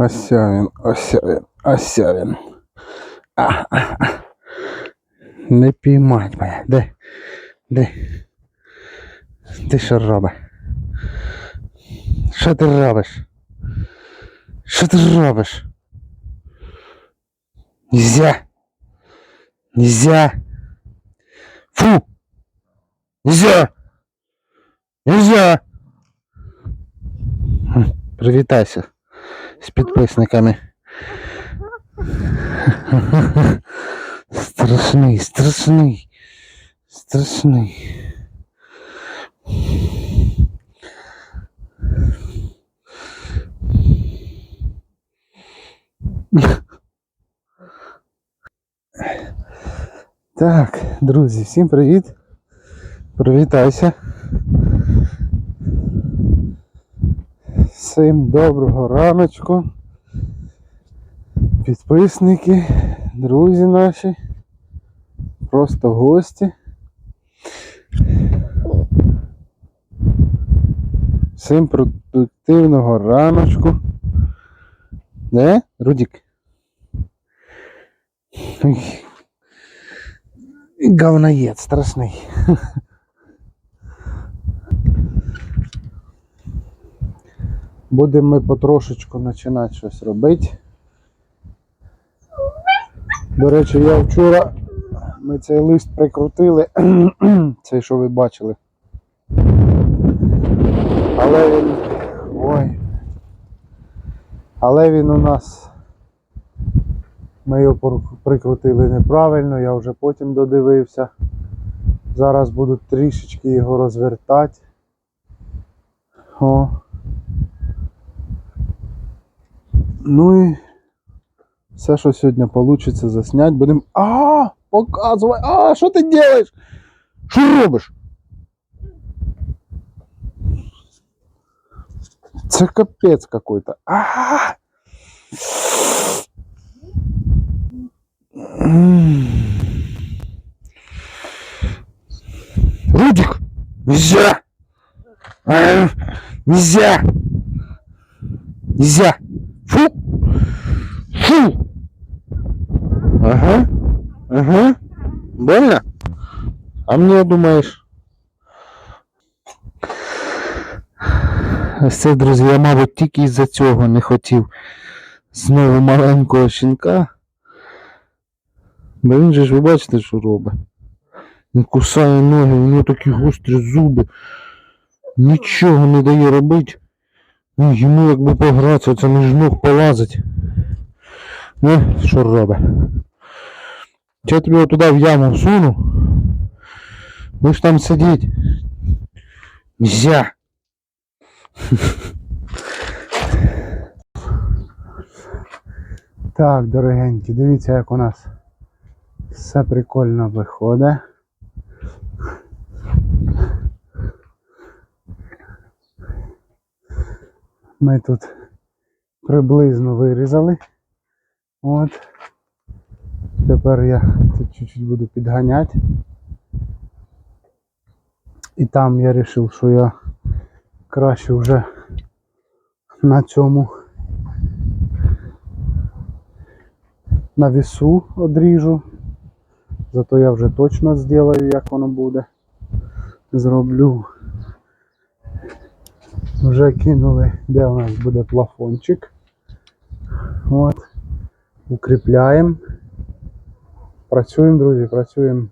Ось він, ось він, ось він. А, а, а. Не піймать мене. Де? Де? Ти що робиш? Що ти робиш? Що ти робиш? Нельзя. Нельзя. Фу. Нельзя. Нельзя. Привітайся з підписниками. Страшний, страшний, страшний. Так, друзі, всім привіт. Привітайся. Всім доброго раночку. Підписники, друзі наші, просто гості. Всім продуктивного раночку. Не, Рудік? Говноєд страшний. Будемо ми потрошечку починати щось робити. До речі, я вчора ми цей лист прикрутили, цей, що ви бачили. Але він. Ой. Але він у нас. Ми його прикрутили неправильно, я вже потім додивився. Зараз буду трішечки його розвертати. О. Ну і все, що сьогодні вийде засняти, будемо. А, показувай! А, що ти робиш? Що робиш? Це капець какой-то. А! Рудик! Нельзя! Нельзя! Нельзя! Фу! Фу! Ага. Ага. Больно? А мне думаешь? Ось це, друзі, я, мабуть, тільки із-за цього не хотів знову маленького щенка. Бо він же ж ви бачите, що робить. Він кусає ноги, у нього такі гострі зуби. Нічого не дає робити. Ну, йому якби погратися, це між ног полазить. Ну, що робить? Чи я тобі туди в яму всуну? Будеш там сидіти. Нельзя. Так, дорогенькі, дивіться, як у нас все прикольно виходить. Ми тут приблизно вирізали. От. Тепер я тут чуть-чуть буду підганяти. І там я вирішив, що я краще вже на цьому на вісу одріжу. Зато я вже точно зроблю, як воно буде. Зроблю. Вже кинули, де у нас буде плафончик. От. Укріпляємо. Працюємо, друзі, працюємо.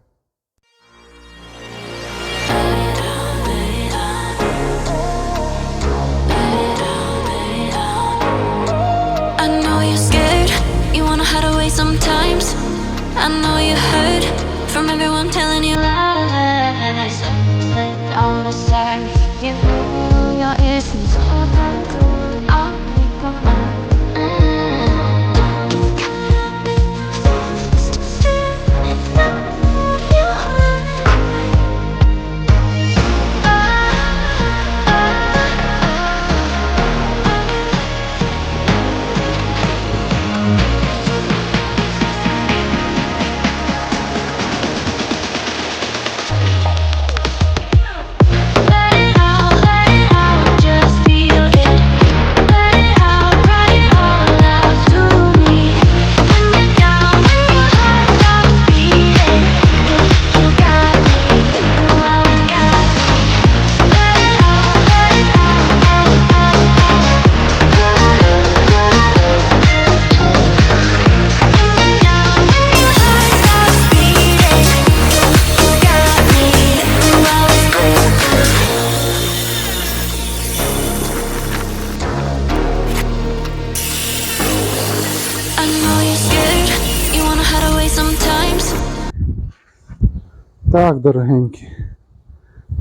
Так, дорогенькі.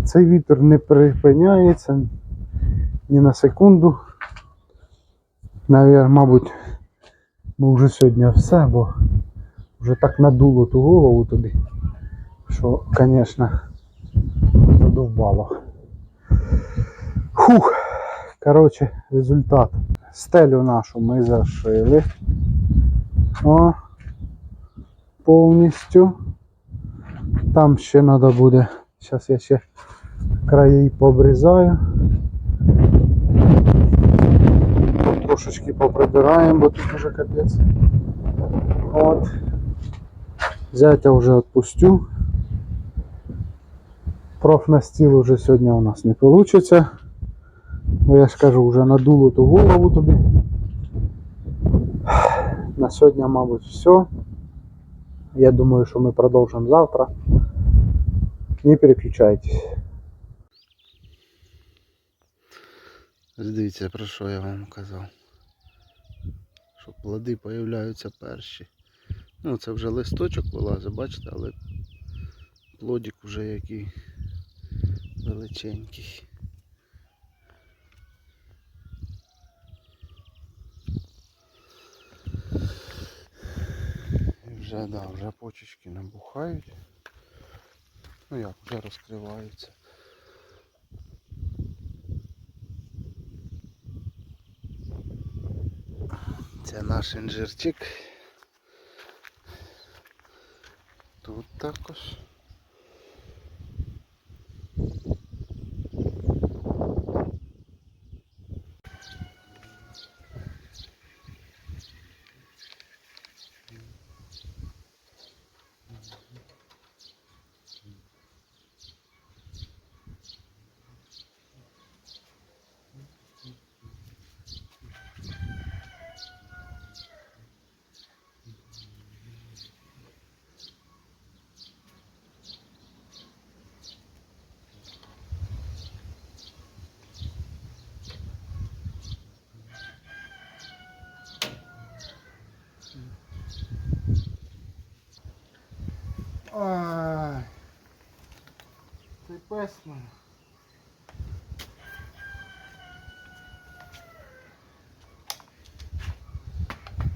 Цей вітер не припиняється ні на секунду. Навіть, мабуть, ми вже сьогодні все, бо вже так надуло ту голову тобі, що, звісно, задовбало. Фух. Коротше, результат. Стелю нашу ми зашили. О, повністю. Там ще треба буде. Зараз я ще краї пообрізаю. Трошечки поприбираємо, бо тут уже капець. От. Зятя вже відпустю. Профнастіл уже сьогодні у нас не вийде. Бо я ж кажу, вже надуло ту голову тобі. На сьогодні, мабуть, все. Я думаю, що ми продовжимо завтра. Не переключайтесь. Дивіться, про що я вам казав. Що плоди появляються перші. Ну, це вже листочок вилазить, бачите, але плодик вже який величенький. І вже, да, вже почечки набухають. Ну як, вже розкриваються. Це наш інжирчик. Тут також. Ай. Мене.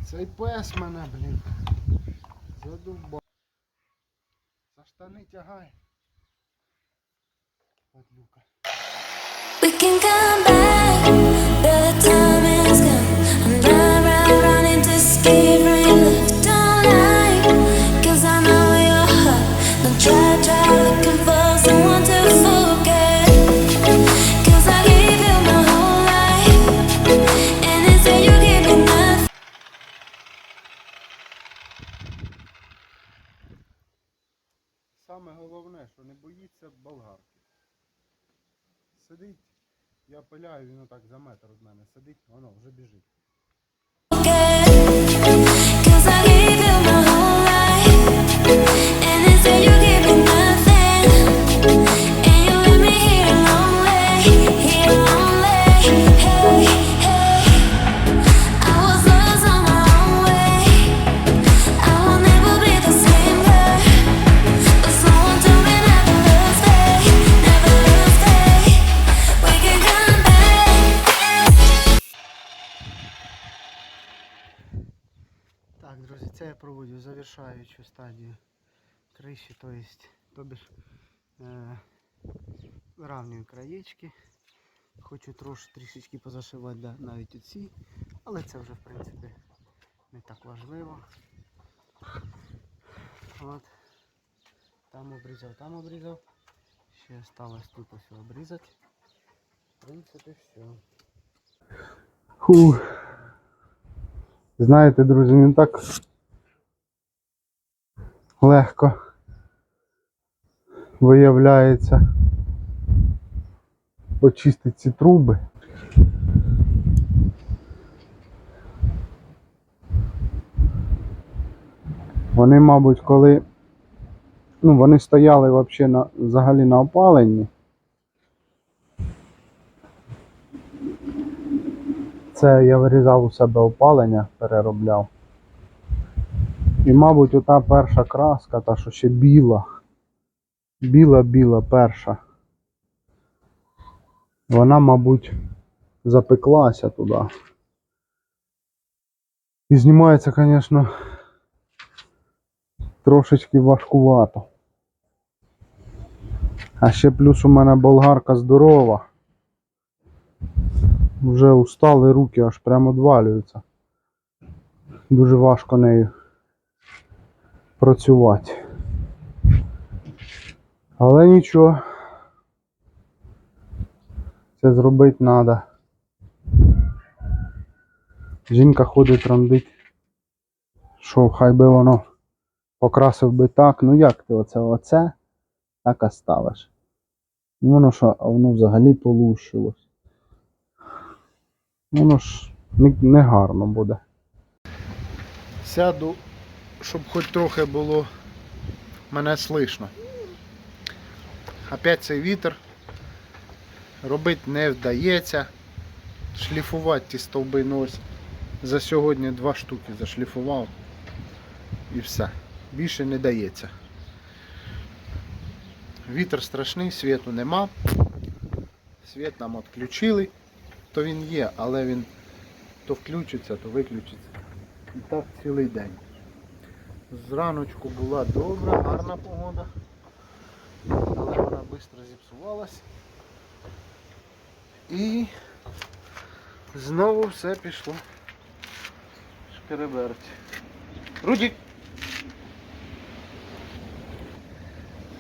Цей пес мене, блін. Задубав. За штани тягай. Падлюка. Саме головне, що не боїться болгарки. Сидить, я пиляю, він отак за метр від мене сидить, воно вже біжить. Завершаючу стадію криші, то есть, тобі ж е, виравнюю краєчки. Хочу трошки трішечки позашивати да, навіть оці, але це вже в принципі не так важливо. От. Там обрізав, там обрізав. Ще осталось тут ось обрізати. В принципі, все. Фу. Знаєте, друзі, він так легко виявляється очистити ці труби. Вони, мабуть, коли ну, вони стояли вообще на, взагалі на опаленні. Це я вирізав у себе опалення, переробляв. І, мабуть, ота перша краска, та що ще біла, Біла-біла перша. Вона, мабуть, запеклася туди. І знімається, звісно, трошечки важкувато. А ще плюс у мене болгарка здорова. Вже устали руки, аж прямо двалюються. Дуже важко нею працювати. Але нічого. Це зробити треба. Жінка ходить рандить. Що хай би воно покрасив би так. Ну як ти оце оце так оставиш. Воно що, воно взагалі полущилось. Воно ж не гарно буде. Сяду, щоб хоч трохи було мене слышно. Опять цей вітер. Робити не вдається. Шліфувати ті стовби нось. За сьогодні два штуки зашліфував. І все. Більше не дається. Вітер страшний, світу нема. Світ нам відключили, то він є, але він то включиться, то виключиться. І так цілий день. Зраночку була добра, гарна погода, але вона швидко зіпсувалась. І знову все пішло. Шкереберть. Рудік!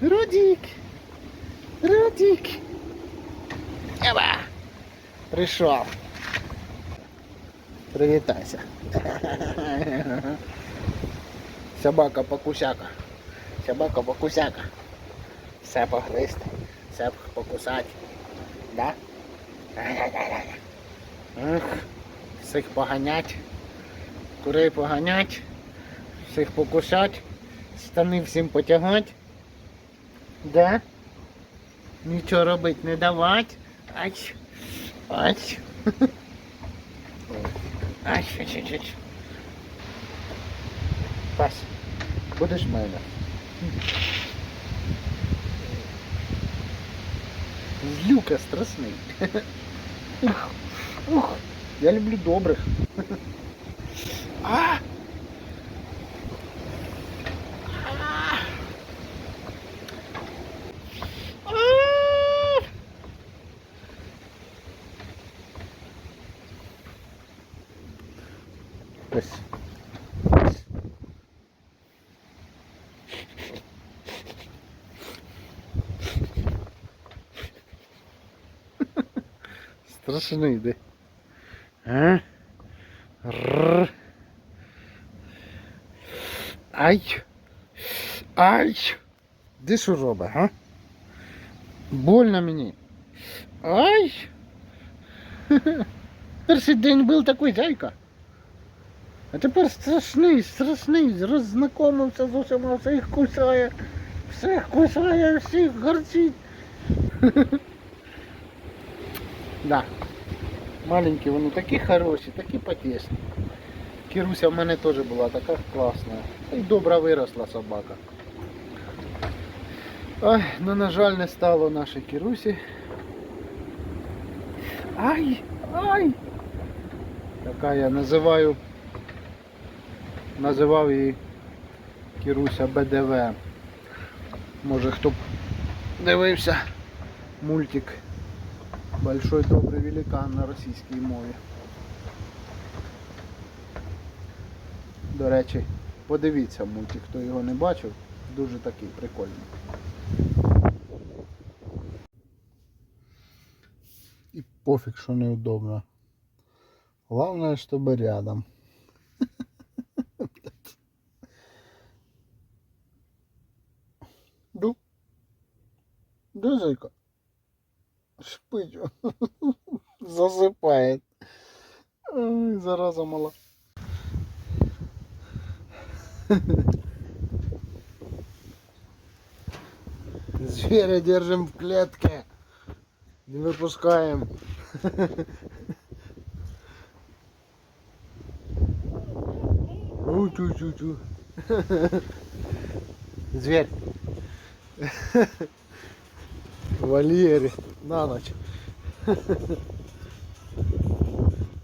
Рудік! Рудік! Еба! Прийшов. Привітайся. Собака покусяка. Собака покусяка. Все погризти, все покусати. Да? Ех, всіх поганять, курей поганять, всіх покусать, штани всім потягать. Да? Нічого робити не давать. Ать. Ать. Ай, ща, ща, Пас, будеш мене? Злюка страшний. Ух, ух, я люблю добрих. А! А! Ось. Ось. Страшний йде. А? Рррр. Ай. Ай. Де що робить, а? Больно мені. Ай. Перший день був такий зайка. А тепер страшний, страшний, роззнакомився з усіма, всіх кусає, всіх кусає, всіх гарчить. Да. Маленькі вони такі хороші, такі потішні. Кіруся в мене теж була така класна. І добра виросла собака. Ой, ну на жаль не стало нашій Кірусі. Ай! Ай! Така я називаю називав її Кіруся БДВ. Може хто б дивився мультик Большой добрий великан на російській мові. До речі, подивіться мультик, хто його не бачив, дуже такий прикольний. І пофіг, що неудобно. Главное, щоб рядом. Засыпает. Ой, зараза мала. Зверя держим в клетке. Не выпускаем. У-чу-чу-чу. Зверь. В вольєрі на ніч.